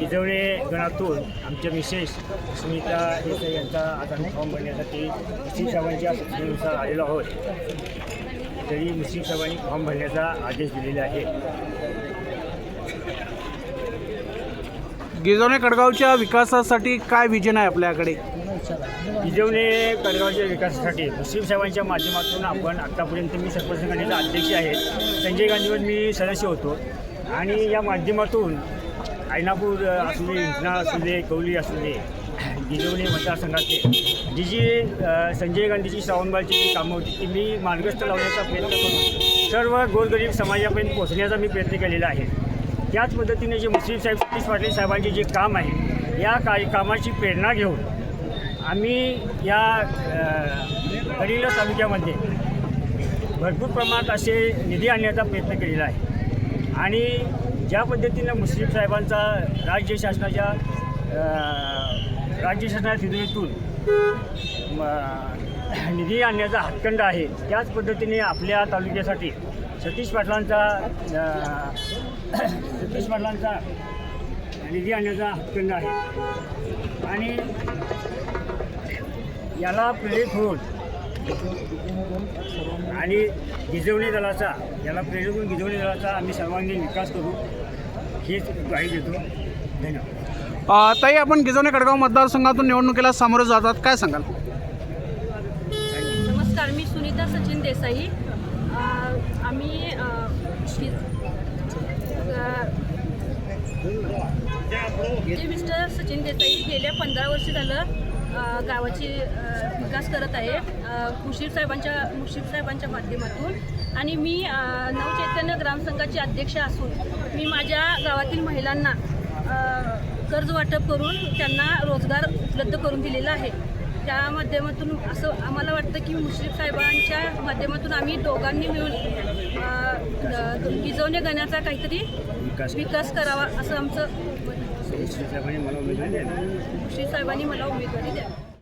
इजवळे गणातून आमच्या विशेष सुनीता देसाई यांचा आज आम्ही फॉर्म भरण्यासाठी मुस्लिम साहेबांच्या सूचनेनुसार आलेलो आहोत. तरी मुस्लिम साहेबांनी फॉर्म भरण्याचा आदेश दिलेला आहे. गिजवणे कडगावच्या विकासासाठी काय विजन आहे आपल्याकडे? इजवणे कडगावच्या विकासासाठी मुस्लिम साहेबांच्या माध्यमातून आपण आत्तापर्यंत मी सरपंच संघटनेचा अध्यक्ष आहे. संजय गांधीवर मी सदस्य होतो. आणि या माध्यमातून आयनापूर असू दे इंजना असू दे कौली असू दे गिजवणे मतदारसंघाचे जी जी संजय गांधीची श्रावणबाळची जी कामं होती ती मी मार्गस्थ लावण्याचा प्रयत्न करून सर्व गोरगरीब समाजापर्यंत पोहोचण्याचा मी प्रयत्न केलेला आहे. त्याच पद्धतीने जे मुस्लिम साहेब सतीश पाटील साहेबांचे जे काम आहे या का कामाची प्रेरणा घेऊन आम्ही या अ, कडिला तालुक्यामध्ये भरपूर प्रमाणात असे निधी आणण्याचा प्रयत्न केलेला आहे. आणि ज्या पद्धतीनं मुस्लिम साहेबांचा राज्य शासनाच्या राज्य शासनाच्या तिजोरीतून निधी आणण्याचा हातखंड आहे त्याच पद्धतीने आपल्या तालुक्यासाठी सतीश पाटलांचा सतीश पाटलांचा निधी आणण्याचा हातखंड आहे. आणि याला प्रेरित होऊन आणि गिजवणी दलाचा याला प्रेरित होऊन गिजवणी दलाचा आम्ही सर्वांगीण विकास करू हीच ग्वाही देतो. धन्यवाद. अ, ताई आपण गिजवणे कडगाव मतदारसंघातून निवडणुकीला सामोरं जातात काय सांगाल? नमस्कार मी सुनीता सचिन देसाई. अ, आम्ही मिस्टर सचिन देसाई गेल्या पंधरा वर्ष झालं गावाची विकास करत आहे. मुशीफ साहेबांच्या मुशीफ साहेबांच्या माध्यमातून. आणि मी नवचैतन्य ग्रामसंघाची अध्यक्ष असून मी माझ्या गावातील महिलांना कर्ज वाटप करून त्यांना रोजगार उपलब्ध करून दिलेला आहे. त्या माध्यमातून असं आम्हाला वाटतं की मुश्रीफ साहेबांच्या माध्यमातून आम्ही दोघांनी मिळून गिजवणे गण्याचा काहीतरी विकास करावा असं आमचं. मुश्रीफ साहेबांनी मला उमेदवारी द्यावी